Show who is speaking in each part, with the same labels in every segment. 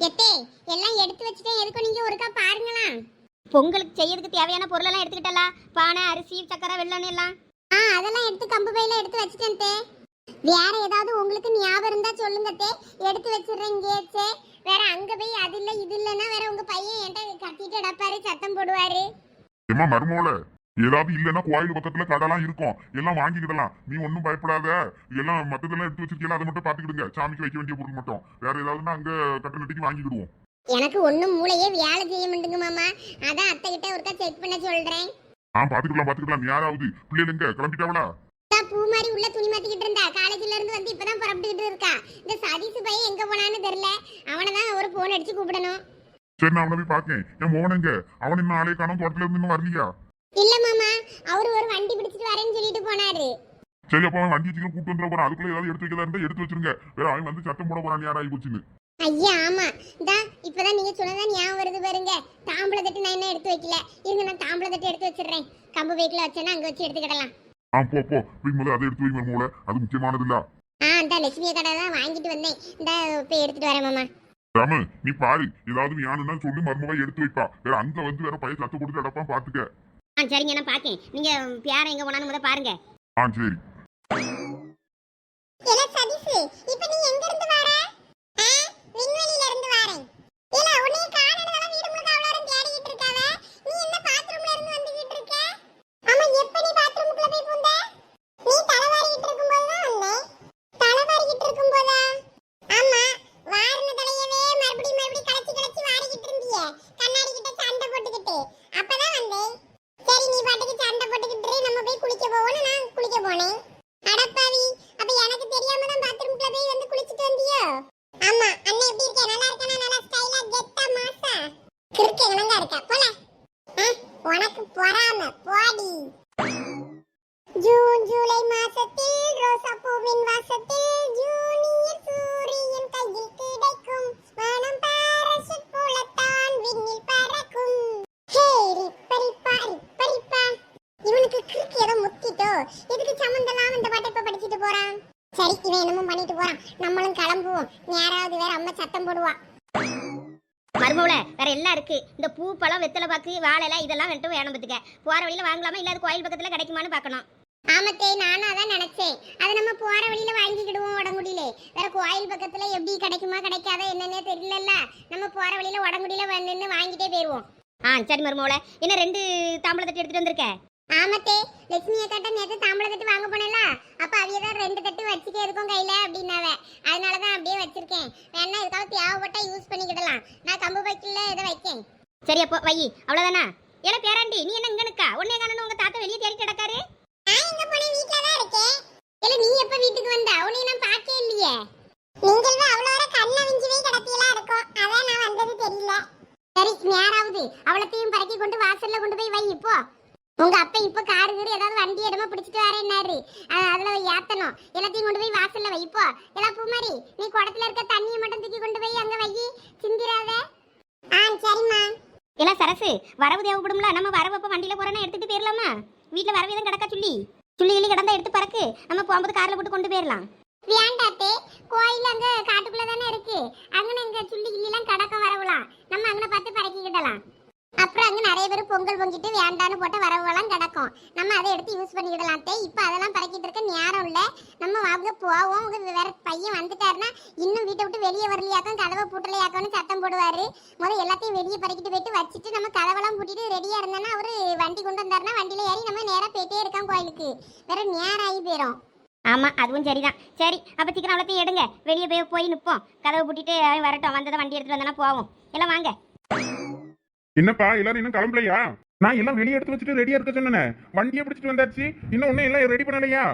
Speaker 1: எத்தே எல்லாம் எடுத்து வச்சுட்டேன். எதுக்கும் நீங்க ஒருக்கா பாருங்களா
Speaker 2: பொங்கலுக்கு செய்யறதுக்கு தேவையான பொருளெல்லாம் எடுத்துக்கிட்டலா பானை அரிசி சக்கரை வெள்ளம் எல்லாம்.
Speaker 1: ஆ அதெல்லாம் எடுத்து கம்பு பையில எடுத்து வச்சுட்டேன் தே. வேற ஏதாவது உங்களுக்கு ஞாபகம் இருந்தா சொல்லுங்க தே. எடுத்து வச்சிடுறேன் இங்கேச்சே வேற அங்க போய் அது இல்ல இது இல்லைன்னா வேற உங்க பையன் என்கிட்ட கத்திட்டு அடப்பாரு சத்தம் போடுவாரு.
Speaker 3: ஏமா மருமோல ஏதாவது இல்லைன்னா கோயில் பக்கத்துல கடைலாம் இருக்கும். எல்லாம் வாங்கிக்கிடலாம். நீ ஒன்றும் பயப்படாத. எல்லாம் மத்ததெல்லாம் எடுத்து வச்சிருக்கீங்களா? அதை மட்டும் பாத்துக்கிடுங்க சாமிக்கு வைக்க வேண்டிய பொருள் மட்டும். வேற ஏதாவதுன்னா அங்க கட்ட நட்டிக்கு வாங்கிக்கிடுவோம்.
Speaker 1: எனக்கு ஒண்ணும் மூளையே வேலை செய்ய மாட்டுங்க மாமா. அதான் அத்தை கிட்ட ஒருக்கா செக் பண்ண சொல்றேன்.
Speaker 3: ஆ பாத்துக்கலாம் பாத்துக்கலாம் யாராவது? பிள்ளைகள் எங்க? கிளம்பிட்டாவளா?
Speaker 1: பூ மாதிரி உள்ள துணி மாத்திக்கிட்டு இருந்தா. காலேஜ்ல இருந்து வந்து இப்பதான் புறப்பட்டுக்கிட்டு இருக்கா. இந்த சதீஷ் பையன் எங்க போனான்னு தெரியல. அவனை தான் ஒரு போன் அடிச்சு கூப்பிடணும்.
Speaker 3: சரி நான் அவனை போய் பாக்கேன் என் மோகன் எங்க? அவன் இன்னும் ஆளே காணும். தோட்டத்துல இருந்து இன்னும் வரலையா?
Speaker 1: இல்ல மாமா அவரு ஒரு வண்டி பிடிச்சிட்டு வரேன்னு சொல்லிட்டு போனாரு.
Speaker 3: சரி அப்ப அவன் வண்டி வச்சுக்கலாம் கூட்டு வந்துட போறான். அதுக்குள்ள ஏதாவது எடுத்து வைக்கிறதா இருந்தா எடுத்து வச்சிருங்க. வேற அவன் வந்து சத்தம் போட போறான் யாராயி போச்சுன்னு
Speaker 1: ஐயா ஆமா. இந்தா இப்பதான் நீங்க சொன்னதான் ஞாபகம் வருது பாருங்க. தாம்பளை தட்டு நான் என்ன எடுத்து வைக்கல? இருங்க நான் தாம்பளை தட்டு எடுத்து வச்சிடுறேன். கம்பு பைக்கில் வச்சேன்னா அங்க வச்சு எடுத்துக்கிடலாம்.
Speaker 3: ஆ போ போ. போய் முதல்ல அதை எடுத்து வை மருமோல அது முக்கியமானது இல்ல
Speaker 1: ஆ இந்த லட்சுமி கடை தான் வாங்கிட்டு வந்தேன். இந்த போய் எடுத்துட்டு வரேன் மாமா.
Speaker 3: ராமு நீ பாரு. ஏதாவது வேணும்னா சொல்லி மருமவா எடுத்து வைப்பா. வேற அங்க வந்து வேற பையன் சத்து கொடுத்து அடப்பான் பாத்துக்க.
Speaker 2: ஆ சரிங்க நான் பார்க்கேன் நீங்க பேரை எங்க போனான்னு முத பாருங்க.
Speaker 3: ஆ சரி
Speaker 1: இல்ல சதீஷ் இப்போ நீ எங்க இருந்து வர ஆ விண்வெளியில இருந்து வரேன் இல்ல உன்னை காணனதால வீடு முழுக்க அவ்வளோ நேரம் தேடிக்கிட்டு இருக்காவ நீ என்ன பாத்ரூம்ல இருந்து வந்துகிட்டு இருக்க ஆமா எப்ப நீ பாத்ரூமுக்குள்ள போய் பூந்த நீ தலைவாரிக்கிட்டு இருக்கும்போது தான் வந்தேன் தலைவாரிக்கிட்டு இருக்கும்போதா ஆமா வாரின தலையவே மறுபடியும் மறுபடியும் கலச்சி கலச்சி வாரிக்கிட்டு இருந்தியே கண்ணாடி கிட்ட சண்டை போட்டுக்கிட்டு அப்பதான் வந்தேன் சரி நீ பாட்டுக்கு சண்டை போட்டுக்கிட்டு இரு, நம்ம போய் குளிக்க போவோம்னு நான் குளிக்க போனேன் அடப்பாவி அப்ப எனக்கு தெரியாம தான் பாத்ரூம்ல போய் வந்து குளிச்சிட்டு வந்தியோ ஆமா அண்ணன் எப்படி இருக்க? நல்லா இருக்கானா? நல்லா ஸ்டைலா கெத்தா மாசா? கிறுக்கு இணங்கா இருக்க? போல. உனக்கு பொறாம. போடி. ஜூன் ஜூலை மாசத்தில் ரோசா பூவின் வாசத்தில் ஜூனியர் சூரியன் கையில் கிடைக்கும். வானம் போலத்தான் விண்ணில் பறக்கும். ஹே ரிப்பரிப்பா ரிப்பரிப்பா இவனுக்கு கிறுக்கு ஏதோ முத்திட்டோ. எதுக்கு சம்மந்தெல்லாம் இந்த பாட்டை இப்ப படிச்சுட்டு போறான்? சரி இவன் என்னமோ பண்ணிட்டு போறான். நம்மளும் கிளம்புவோம். யாராவது வேற அம்மா சத்தம் போடுவா.
Speaker 2: மருமவுல வேற எல்லாம் இருக்கு? இந்த பூ பழம் வெத்தலை பாக்கு வாழை இதெல்லாம் வந்துட்டு வேணும் பத்துக்க போற வழியில வாங்கலாமா? இல்ல அது கோயில் பக்கத்துல கிடைக்குமான்னு பார்க்கணும்.
Speaker 1: ஆமத்தே நானும் அதான் நினைச்சேன். அதை நம்ம போற வழியில வாங்கிக்கிடுவோம் உடங்குடியில வேற கோயில் பக்கத்துல எப்படி கிடைக்குமா கிடைக்காதா என்னன்னே தெரியலல்ல. நம்ம போற வழியில உடங்குடியில நின்று வாங்கிட்டே போயிருவோம்.
Speaker 2: ஆ சரி மருமவுல என்ன ரெண்டு தாம்பளை தட்டு எடுத்துட்டு வந்திருக்க?
Speaker 1: ஆமத்தே லட்சுமி அக்காட்ட நேத்து தாம்பளை தட்டு வாங்க போனல அப்ப அவிய தான் ரெண்டு தட்டு வச்சுக்க இருக்கும் கையில அப்படின்னாவ. அதனாலதான் அப்படியே வச்சிருக்கேன். வேணா இதுக்காக தேவைப்பட்டா யூஸ் பண்ணிக்கிடலாம். நான் கம்பு பைக்கில் இதை வைக்கேன்.
Speaker 2: சரி அப்போ வை அவ்வளவுதானா? ஏன்னா பேராண்டி நீ என்ன இங்க நிக்கா? உன்னைய காணணும் உங்க தாத்தா வெளியே தேடி கிடக்காரு
Speaker 1: நான் எங்க போனேன் வீட்ல தான் இருக்கேன் இல்ல நீ எப்ப வீட்டுக்கு வந்த உன்னை நான் பார்க்கவே இல்லையே நீங்கள் அவ்வளோ வர கண்ண விஞ்சிவே கிடத்தியலா இருக்கும் அதான் நான் வந்தது தெரியல சரி நேராவது அவளத்தையும் பறக்கி கொண்டு வாசல்ல கொண்டு போய் வை இப்போ உங்க அப்பா இப்ப காரு கீரு ஏதாவது வண்டி இடமா பிடிச்சிட்டு வரேன்னாரு அது அதுல ஏத்தணும். எல்லாத்தையும் கொண்டு போய் வாசல்ல வை இப்போ எல்லாம் பூமாரி நீ குடத்துல இருக்க தண்ணியை மட்டும் தூக்கி கொண்டு போய் அங்க வை சிந்திராத. ஆ சரிம்மா.
Speaker 2: இல்ல சரசு வரவு தேவைப்படும்ல? நம்ம வரவு அப்ப வண்டியில போறேன்னா எடுத்துட்டு போயிடலாமா வீட்டுல வரவு எதுவும் கிடக்கா சொல்லி? சொல்லி கிளி கிடந்தா எடுத்து பறக்கு. நம்ம போகும்போது கார்ல போட்டு கொண்டு போயிடலாம்
Speaker 1: வேண்டாத்தே கோயில் அங்க காட்டுக்குள்ள தானே இருக்கு. அங்கன இங்க சுள்ளி கிள்ளிலாம் கடக்க வரவலாம். நம்ம அங்கன பார்த்து பறக்கிக்கிடலாம். அப்புறம் அங்கே நிறைய பேர் பொங்கல் பொங்கிட்டு வேண்டான்னு போட்ட வரவெல்லாம் கிடக்கும். நம்ம அதை எடுத்து யூஸ் பண்ணிக்கிடலாம். தே இப்போ அதெல்லாம் பறக்கிட்டு இருக்க நேரம் இல்ல. நம்ம வாங்க போவோம். உங்க வேற பையன் வந்துட்டாருன்னா இன்னும் வீட்டை விட்டு வெளியே வரலையாக்கும் கதவை பூட்டலையாக்கம்னு சத்தம் போடுவார். முதல்ல எல்லாத்தையும் வெளியே பறக்கிட்டு போயிட்டு வச்சுட்டு நம்ம கதவெல்லாம் பூட்டிட்டு ரெடியாக இருந்தோன்னா அவரு வண்டி கொண்டு வந்தாருன்னா வண்டியில் ஏறி நம்ம நேராக போயிட்டே இருக்கோம் கோயிலுக்கு. வேற நேரம் ஆகி போயிடும்
Speaker 2: ஆமா அதுவும் சரிதான். சரி அப்போ சீக்கிரம் அவ்வளோத்தையும் எடுங்க. வெளியே போய் போய் நிப்போம். கதவை பூட்டிட்டு வரட்டும். வந்ததை வண்டி எடுத்துட்டு வந்தோன்னா போவோம். எல்லாம் வாங்க.
Speaker 4: என்னப்பா எல்லாரும் இன்னும் கிளம்பலையா? நான் எல்லாம் வெளியே எடுத்து வச்சுட்டு ரெடியா இருக்க சொன்னேன். வண்டியை பிடிச்சிட்டு வந்தாச்சு. இன்னும் ஒன்னும் எல்லாம் ரெடி பண்ணலையா?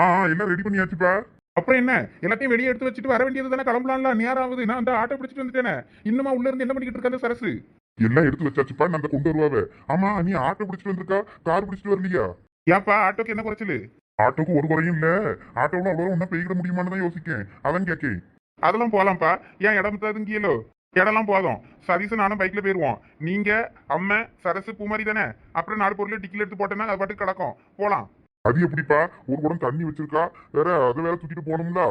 Speaker 3: ஆ எல்லாம் ரெடி பண்ணியாச்சுப்பா.
Speaker 4: அப்புறம் என்ன? எல்லாத்தையும் வெளியே எடுத்து வச்சுட்டு வர வேண்டியது தானே? கிளம்பலாம்ல. நேரம் ஆகுது. நான் அந்த ஆட்டோ பிடிச்சிட்டு வந்துட்டேனே. இன்னுமா உள்ள இருந்து என்ன பண்ணிக்கிட்டு இருக்காது சரசு?
Speaker 3: எல்லாம் எடுத்து வச்சாச்சுப்பா. நான் அந்த கொண்டு வருவாவே. ஆமா நீ ஆட்டோ பிடிச்சிட்டு வந்திருக்கா? கார் பிடிச்சிட்டு வரலையா?
Speaker 4: ஏப்பா ஆட்டோக்கு என்ன குறைச்சலு?
Speaker 3: ஆட்டோக்கு ஒரு குறையும் இல்ல. ஆட்டோவில் அவ்வளோ ஒன்றும் பெய்கிட முடியுமான்னு தான் யோசிக்கேன். அதான் கேட்கேன்
Speaker 4: அதெல்லாம் போலாம்ப்பா. ஏன் இடம் ததுங்கியலோ? இடம்லாம் போதும் சதீஷ் நானும் பைக்ல போயிருவோம். நீங்க அம்மா சரசு பூமாரி தானே? அப்புறம் நாலு பொருள் டிக்கில் எடுத்து போட்டேன்னா அது பாட்டுக்கு கிடக்கும். போலாம்.
Speaker 3: அது எப்படிப்பா? ஒரு குடம் தண்ணி வச்சிருக்கா? வேற அதை வேற தூக்கிட்டு போகணும்ல?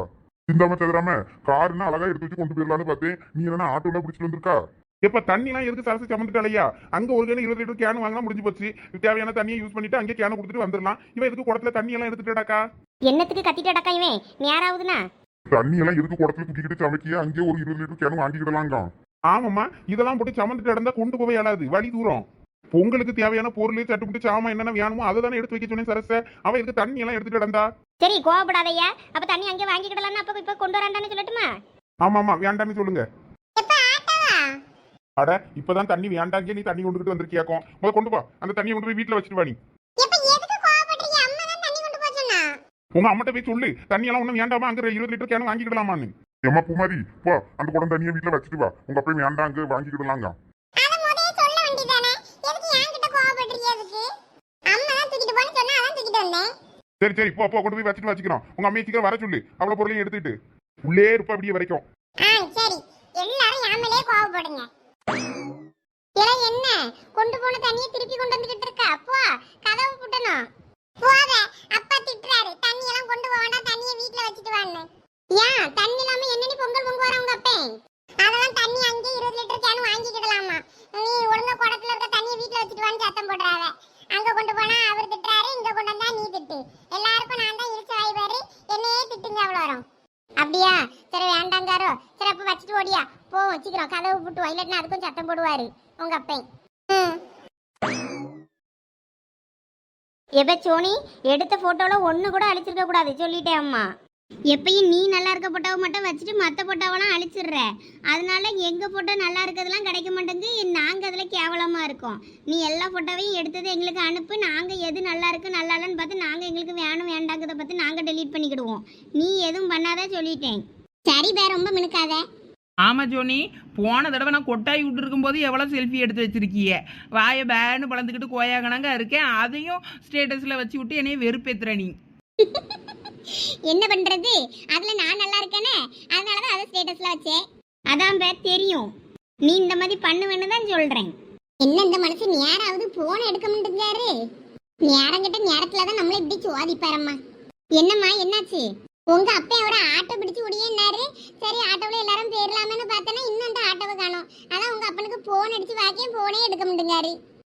Speaker 3: சிந்தாம சதுராம காருன்னா அழகா எடுத்து வச்சு கொண்டு போயிடலான்னு பார்த்தேன். நீ என்ன ஆட்டோல பிடிச்சிட்டு வந்திருக்கா?
Speaker 4: இப்ப தண்ணி எல்லாம் எதுக்கு சரசு சமந்துட்டாலையா அங்க ஒரு கேன் இருபது லிட்டர் கேன் வாங்கினா முடிஞ்சு போச்சு. தேவையான தண்ணியை யூஸ் பண்ணிட்டு அங்கே கேன் கொடுத்துட்டு வந்துடலாம். இவன் எதுக்கு குடத்துல தண்ணி எல்லாம் எடுத்துட்டாக்கா
Speaker 2: என்னத்துக்கு கத்திட்டடக்கா இவன்? நேராகுதுன்னா
Speaker 3: தண்ணி எல்லாம் எதுக்கு குடத்துல தூக்கிக்கிட்டு சமைக்கிய? அங்கேயே ஒரு இருபது லிட்டர் கேனும் வாங்கிக்கிடலாங்க.
Speaker 4: ஆமாம்மா இதெல்லாம் போட்டு சமந்துட்டு இடந்தா கொண்டு போக இயலாது. வழி தூரம். பொங்கலுக்கு தேவையான பொருள் சட்டுப்புட்டு சாமான் என்னென்ன வேணுமோ அதை தானே எடுத்து வைக்க சொன்னேன் சரச. அவன் எதுக்கு தண்ணி எல்லாம் எடுத்துட்டு இடந்தா
Speaker 2: சரி கோவப்படாதய்யா. அப்ப தண்ணி அங்கே வாங்கிக்கிடலாம்னு அப்ப இப்ப கொண்டு வராண்டான்னு சொல்லட்டுமா?
Speaker 4: ஆமா ஆமா வேண்டாம்னு சொல்லுங்க அட இப்பதான் தண்ணி வேண்டாங்க நீ தண்ணி கொண்டுகிட்டு வந்திருக்கியாக்கும். முத கொண்டு போ. அந்த தண்ணியை கொண்டு போய் வீட்டுல வச்சுட்டு வா நீ. உங்க அம்மட்ட போய் சொல்லு. தண்ணி எல்லாம் ஒண்ணும் வேண்டாமா? அங்க இருபது லிட்டர் கேன் வாங்கிக்கிடலாமான்னு.
Speaker 3: ஏமா பூமாரி போ. அந்த குடம் தண்ணியை வீட்டுல வச்சுட்டு வா. உங்க அப்பா வாங்கிக்கிடலாங்க?
Speaker 1: சொன்னா அதான் தூக்கிட்டு வந்தேன்.
Speaker 4: சரி சரி. போ போ. கொண்டு போய் வச்சுட்டு வச்சுக்கிறோம். உங்க அம்மையை சீக்கிரம் வர சொல்லு. அவ்வளவு பொருளையும் எடுத்துட்டு உள்ளே இருப்ப அப்படியே வரைக்கும்.
Speaker 1: சரி. எல்லாரும் யாமலே கோவப்படுங்க. இல என்ன? கொண்டு போன தண்ணியை திருப்பி கொண்டு வந்துகிட்டு இருக்கா? போ. கதவு புட்டணும். போத அப்பா திட்டுறாரு. தண்ணி எல்லாம் கொண்டு போக வேண்டாம் தண்ணியை வீட்ல வச்சுட்டு வான்னு. ஏன்? தண்ணி இல்லாம என்னடி பொங்கல் பொங்க வர உங்க அப்பேன் அதெல்லாம் தண்ணி அங்கே இருபது லிட்டர் கேனு வாங்கிக்கிடலாமா? நீ ஒழுங்கா குடத்துல இருக்க தண்ணியை வீட்ல வச்சுட்டு வான்னு சத்தம் போடுறாவ. அங்க கொண்டு போனா அவர் திட்டுறாரு இங்க கொண்டு வந்தா நீ திட்டு. எல்லாருக்கும் நான் தான் இரிச்ச வாய் என்னையே திட்டுங்க அவ்வளோ வரும் அப்படியா? சரி வேண்டாங்காரோ. சரி அப்ப வச்சுட்டு ஓடியா. போவோம் சீக்கிரம் கதவு போட்டு இல்லாட்டினா அதுக்கும் சத்தம் போடுவாரு. உங்க அப்பேன்
Speaker 2: எப்ப சோனி? எடுத்த ஃபோட்டோவில் ஒன்று கூட அழிச்சிருக்க கூடாது சொல்லிட்டேன் அம்மா. எப்பயும் நீ நல்லா இருக்க போட்டோவை மட்டும் வச்சுட்டு மற்ற போட்டோவெல்லாம் அழிச்சிடுற. அதனால எங்கள் போட்டோ நல்லா இருக்கிறதுலாம் கிடைக்க மாட்டேங்குது நாங்கள் அதில் கேவலமாக இருக்கோம். நீ எல்லா ஃபோட்டோவையும் எடுத்தது எங்களுக்கு அனுப்பு நாங்கள் எது நல்லா இருக்கு நல்லா இல்லைன்னு பார்த்து நாங்கள் எங்களுக்கு வேணும் வேண்டாங்கிறத பார்த்து நாங்கள் டெலீட் பண்ணிக்கிடுவோம். நீ எதுவும் பண்ணாத சொல்லிட்டேன்.
Speaker 1: சரி பே ரொம்ப மினுக்காத.
Speaker 5: ஆமாம் ஜோனி. போன தடவை நான் கொட்டாய் விட்டுருக்கும் போது எவ்வளோ செல்ஃபி எடுத்து வச்சிருக்கிய? வாயை பேன்னு பழந்துக்கிட்டு கோயாகணங்க இருக்கேன். அதையும் ஸ்டேட்டஸில் வச்சு விட்டு என்னைய வெறுப்பேத்துற நீ.
Speaker 1: என்ன பண்ணுறது அதில் நான் நல்லா இருக்கேனே. அதனால தான் அதை ஸ்டேட்டஸில் வச்சேன்.
Speaker 2: அதான் பே தெரியும். நீ இந்த மாதிரி பண்ணுவேன்னு தான் சொல்கிறேன்
Speaker 1: என்ன இந்த மனுஷன் நேராவது ஃபோன் எடுக்க மாட்டேங்காரு நேரம் நேரத்தில் தான் நம்மளை இப்படி சுவாதிப்பாரம்மா என்னம்மா என்னாச்சு? உங்க அப்பையோட ஆட்டோ பிடிச்சி உடியன்னாரு சரி ஆட்டோவில் எல்லாரும் போயிடலாமேன்னு பார்த்தேன்னா இன்னும் அந்த ஆட்டோவை காணோம். அதான் உங்க அப்பனுக்கு போன் அடிச்சு வாக்கே போனே எடுக்க மாட்டேங்காரு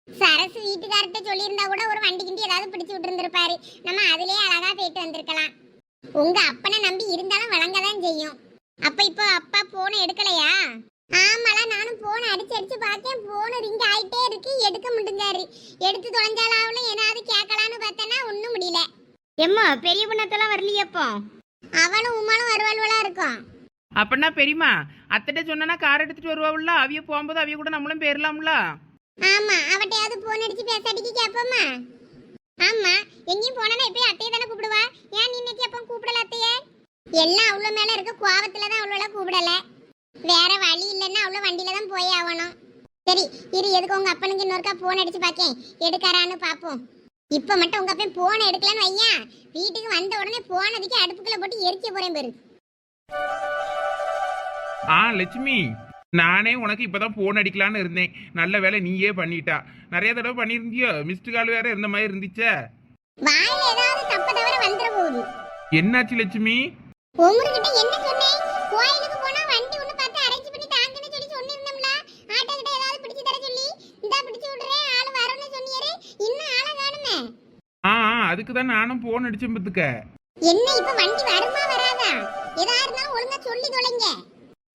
Speaker 1: சரசு வீட்டுக்கார்ட்ட சொல்லியிருந்தா கூட ஒரு வண்டி கிண்டி ஏதாவது பிடிச்சு விட்டுருந்துருப்பாரு. நம்ம அதுலயே அழகா போயிட்டு வந்திருக்கலாம். உங்க அப்பனை நம்பி இருந்தாலும் வழங்கதான் செய்யும். அப்ப இப்போ அப்பா போனை எடுக்கலையா? ஆமாடா நானும் போன் அடிச்சு அடிச்சு பார்த்தேன் போன் ரிங் ஆயிட்டே இருக்கு எடுக்க மாட்டேங்காரு எடுத்து தொலைஞ்சாலாவுல ஏதாவது கேட்கலான்னு பார்த்தேன்னா ஒன்றும் முடியல.
Speaker 2: எம்மா பெரிய பொண்ணத்தெல்லாம் வரலையப்போ?
Speaker 1: அவளும் உமாலும் வருவாள்வலா இருக்கும்.
Speaker 5: அப்படின்னா பெரியமா அத்தட்ட சொன்னா கார் எடுத்துட்டு வருவாள்ல அவிய போகும்போது அவிய கூட நம்மளும் போயிடலாம்ல
Speaker 1: ஆமா அவட்டையாவது போன் அடிச்சு பேசாட்டிக்கு கேப்போமா? ஆமா எங்கேயும் போனா இப்பயும் அத்தையை தானே கூப்பிடுவா? ஏன் நீ இன்னைக்கு அப்போ கூப்பிடல அத்தைய? எல்லாம் அவ்வளோ மேல இருக்க கோவத்துல தான் அவ்வளோ கூப்பிடல. வேற வழி இல்லைன்னா அவ்வளோ வண்டியில தான் போய் ஆகணும். சரி இரு எதுக்கு உங்க அப்பனுக்கு இன்னொருக்கா போன் அடிச்சு பார்க்கேன் எடுக்காரான்னு பாப்போம். இப்ப மட்டும் உங்க அப்பன் போன் எடுக்கலன்னு வையா வீட்டுக்கு வந்த உடனே போனதுக்கு அடுப்புக்குள்ள போட்டு எரிக்க போறேன் பாரு.
Speaker 5: ஆ லட்சுமி நானே உனக்கு இப்பதான் போன் அடிக்கலான்னு இருந்தேன். நல்ல வேலை நீயே பண்ணிட்டா. நிறைய தடவை பண்ணியிருந்தியோ மிஸ்டு கால் வேற இருந்த மாதிரி இருந்துச்சே. என்னாச்சு லட்சுமி?
Speaker 1: உமர்கிட்ட என்ன சொன்னேன்? கோயிலுக்கு போனா வண்டி ஒண்ணு பார்த்து அரேஞ்ச் பண்ணி தாங்கன்னு சொல்லி சொன்னிருந்தோம்ல ஆட்டோ கிட்ட ஏதாவது பிடிச்சு தர சொல்லி இந்தா பிடிச்சு விடுறேன் ஆளு வரணும்னு சொன்னியாரு. இன்னும் ஆளை காணுமே.
Speaker 5: ஆ அதுக்கு தான் நானும் போன் அடிச்சேன் பத்துக்க
Speaker 1: என்ன இப்ப வண்டி வருமா வராதா? எதா இருந்தாலும் ஒழுங்கா சொல்லி தொலைங்க.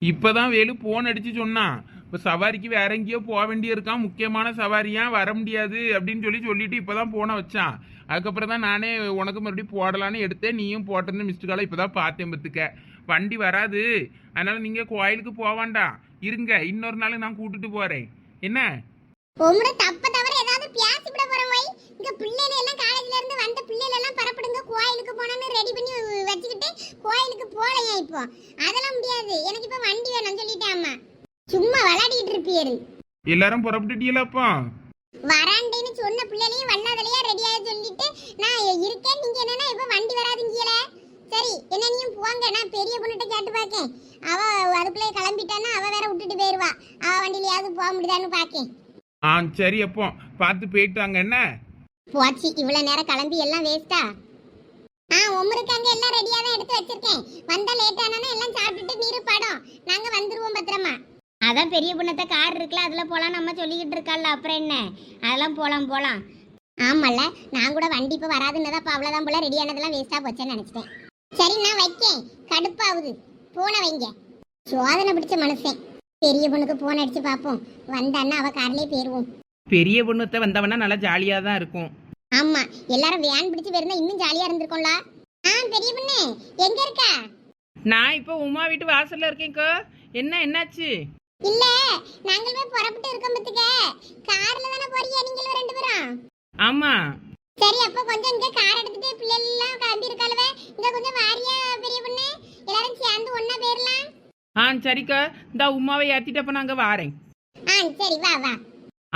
Speaker 5: இப்பதான் வேலு போன் அடிச்சு சொன்னான். இப்போ சவாரிக்கு வேற எங்கேயோ போக வேண்டியிருக்கான். முக்கியமான சவாரியா வர முடியாது அப்படின்னு சொல்லி சொல்லிட்டு இப்பதான் போனை வச்சான். அதுக்கப்புறம் தான் நானே உனக்கு மறுபடியும் போடலான்னு எடுத்தேன். நீயும் போட்டிருந்த மிஸ்டு காலை இப்பதான் பார்த்தேன் பத்துக்க. வண்டி வராது. அதனால நீங்க கோயிலுக்கு போக வேண்டாம். இருங்க. இன்னொரு நாள் நான் கூட்டிட்டு போறேன். என்ன?
Speaker 1: தப்ப தவிர ஏதாவது விட இங்க பிள்ளைல எல்லாம் காலேஜ்ல இருந்து வந்த பிள்ளைல எல்லாம் பரப்பிடுங்க கோயிலுக்கு போனோம்னு ரெடி பண்ணி வ- போலையா இப்போ அதெல்லாம் முடியாது. எனக்கு இப்ப வண்டி வேணும் சொல்லிட்டேன் அம்மா. சும்மா விளையாடிட்டு இருப்பியரு
Speaker 5: எல்லாரும் புறப்பட்டுட்டீங்களா அப்போ
Speaker 1: வராண்டேன்னு சொன்ன பிள்ளைலையும் வண்ணாதலையா ரெடியாக சொல்லிட்டு நான் இருக்கேன். நீங்க என்னன்னா இப்ப வண்டி வராதுங்கல. சரி என்ன நீயும் போங்க. நான் பெரிய பொண்ணுகிட்ட கேட்டு பார்க்கேன் அவ அதுக்குள்ளே கிளம்பிட்டான்னா அவ வேற விட்டுட்டு போயிருவா. அவ வண்டியிலயாவது போக முடியுதான்னு பார்க்கேன்
Speaker 5: ஆ சரி அப்போ. பார்த்து போயிட்டு வாங்க என்ன?
Speaker 1: போச்சு. இவ்வளவு நேரம் கிளம்பி எல்லாம் வேஸ்டா ஆ உமருக்கு அங்க எல்லாம் ரெடியா தான் எடுத்து வச்சிருக்கேன். வந்தா லேட் ஆனா எல்லாம் சாப்பிட்டுட்டு நீரு படம். நாங்க வந்துருவோம் பத்திரமா.
Speaker 2: அதான் பெரிய பொண்ணத்தை கார் இருக்குல்ல அதில் போகலாம் நம்ம சொல்லிக்கிட்டு இருக்கல்ல அப்புறம் என்ன? அதெல்லாம் போகலாம் போகலாம்
Speaker 1: ஆமால நான் கூட வண்டி இப்ப வராதுன்னு அப்ப அவ்வளவுதான் போல ரெடி ஆனதெல்லாம் வேஸ்டா போச்சேன்னு நினைச்சிட்டேன். சரி நான் வைக்கேன். கடுப்பாகுது. போன வைங்க. சோதனை பிடிச்ச மனுஷன். பெரிய பொண்ணுக்கு போன் அடிச்சு பாப்போம் வந்தான்னா அவ கார்லயே போயிருவோம்.
Speaker 5: பெரிய பொண்ணுத்த வந்தவனா நல்லா ஜாலியாக தான் இருக்கும்.
Speaker 1: ஆமா எல்லாரும் வேன் பிடிச்சு போயிருந்தா இன்னும் ஜாலியா இருந்திருக்கும்ல. ஆ பெரிய பொண்ணு எங்க இருக்கா?
Speaker 5: நான் இப்போ உமா வீட்டு வாசல்ல இருக்கேன்க்கோ என்ன என்னாச்சு?
Speaker 1: இல்ல நாங்கள் போய் புறப்பட்டு இருக்கோம் பத்துக்க. கார்ல தானே போறீங்க நீங்களும் ரெண்டு பேரும்?
Speaker 5: ஆமா.
Speaker 1: சரி அப்ப கொஞ்சம் இங்க கார் எடுத்துட்டு பிள்ளைகள் எல்லாம் கிளம்பி இருக்காளுவே. இங்க கொஞ்சம் வாரியா பெரிய பொண்ணு. எல்லாரும் சேர்ந்து ஒண்ணா போயிரலாம்.
Speaker 5: ஆ சரிக்கா இந்த உமாவை ஏற்றிட்டு அப்போ நாங்கள் வாரேன்.
Speaker 1: ஆ சரி வா வா.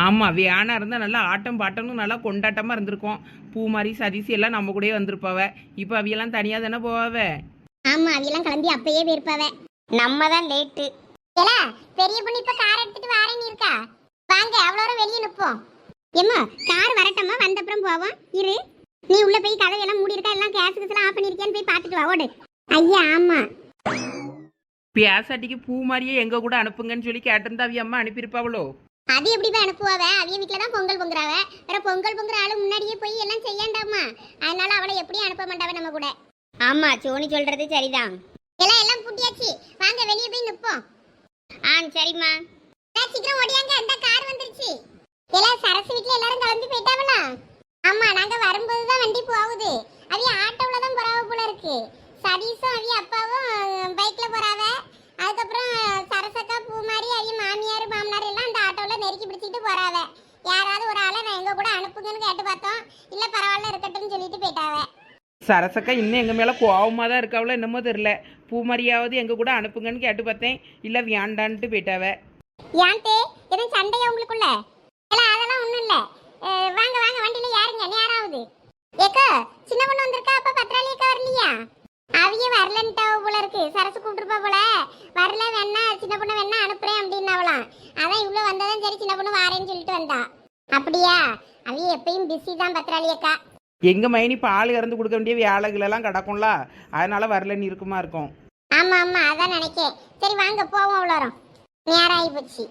Speaker 5: ஆமாம் வியானா இருந்தால் நல்லா ஆட்டம் பாட்டம்னு நல்லா கொண்டாட்டமாக இருந்திருக்கும். பூமாரி சதீசி எல்லாம் நம்ம கூடயே வந்திருப்பாவ. இப்போ அவையெல்லாம் தனியாக தானே போவாவ?
Speaker 1: ஆமா அவையெல்லாம் கிளம்பி அப்பயே போயிருப்பாவ.
Speaker 2: நம்ம தான் லேட்டு
Speaker 1: ஏலா பெரிய பொண்ணு இப்ப கார் எடுத்துட்டு வாரேன்னு இருக்கா? வாங்க அவ்வளோ வெளியே நிப்போம். எம்மா கார் வரட்டம்மா வந்த அப்புறம் போவோம். இரு. நீ உள்ள போய் கதவையெல்லாம் மூடி இருக்கா? எல்லாம் கேஸ் எல்லாம் ஆஃப் பண்ணிருக்கியான்னு போய் பார்த்துட்டு வா ஓடு. ஐயா ஆமா.
Speaker 5: பியாசாட்டிக்கு பூமாரியை எங்கள் கூட அனுப்புங்கன்னு சொல்லி கேட்டிருந்தா அவிய அம்மா அனுப்பியிருப்பாவளோ?
Speaker 1: அது எப்படி போய் அனுப்புவாவ? அவிய வீட்ல தான் பொங்கல் பொங்குறாவ? வேற பொங்கல் பொங்குற ஆளு முன்னாடியே போய் எல்லாம் செய்யாண்டாமா? அதனால அவளை எப்படியும் அனுப்ப மாட்டாவ நம்ம கூட.
Speaker 2: ஆமாம் சோனி சொல்கிறது சரிதான்.
Speaker 1: எல்லாம் எல்லாம் பூட்டியாச்சு. வாங்க வெளியே போய் நிப்போம்.
Speaker 2: ஆ சரிம்மா.
Speaker 1: சீக்கிரம் ஓடியாங்க. அந்த கார் வந்துருச்சு. எல்லாம் சரசு வீட்ல எல்லாரும் கிளம்பி போயிட்டாவளா? ஆமா நாங்க வரும்போது தான் வண்டி போகுது. அவிய ஆட்டோல தான் போறாவ போல இருக்கு. சதீஷும் அவிய அப்பாவும் பைக்ல போறாவ. அதுக்கப்புறம் சரசக்கா பூமாரி அவிய மாமியார் மாமனார் எல்லாம் அந்த ஆட்டோல நெருக்கி பிடிச்சிட்டு போறாவ யாராவது ஒரு ஆளை நான் எங்க கூட அனுப்புங்கன்னு கேட்டு பார்த்தோம். இல்ல பரவாயில்ல இருக்கட்டும்னு சொல்லிட்டு போயிட்டாவ.
Speaker 5: சரசக்கா இன்னும் எங்கள் மேலே கோவமாக தான் இருக்காவளோ என்னமோ தெரில பூமாரியாவது எங்கள் கூட அனுப்புங்கன்னு கேட்டு பார்த்தேன். இல்லை வேண்டான்ட்டு போயிட்டாவ.
Speaker 1: ஏன்ட்டு எதுவும் சண்டையா உங்களுக்குள்ள? இல்ல அதெல்லாம் ஒண்ணும் இல்ல. வாங்க வாங்க வண்டியில யாருங்க நேராகுது ஏக்கா சின்ன பொண்ணு வந்திருக்கா அப்ப பத்ராளி அக்கா வரலையா? அவிய வரலன்ட்டாவ போல இருக்கு. சரசு கூப்பிட்டுருப்பா போல. வரல வேணா சின்ன பொண்ணு வேணா அனுப்புறேன் அப்படின்னாவலாம் அதான் இவ்வளவு வந்ததும் சரி சின்ன பொண்ணு வாரேன்னு சொல்லிட்டு வந்தா. அப்படியா? அவிய எப்பயும் பிஸி தான் பத்ராளி அக்கா.
Speaker 5: எங்கள் மைனி பால் இறந்து கொடுக்க வேண்டிய வேலைகளெல்லாம் கிடக்கும்ல? அதனால வரலன்னு இருக்குமா இருக்கும்.
Speaker 1: ஆமா ஆமா அதான் நினைக்கேன். சரி வாங்க போவோம் அவ்வளோ நேரம். ஆகி போச்சு.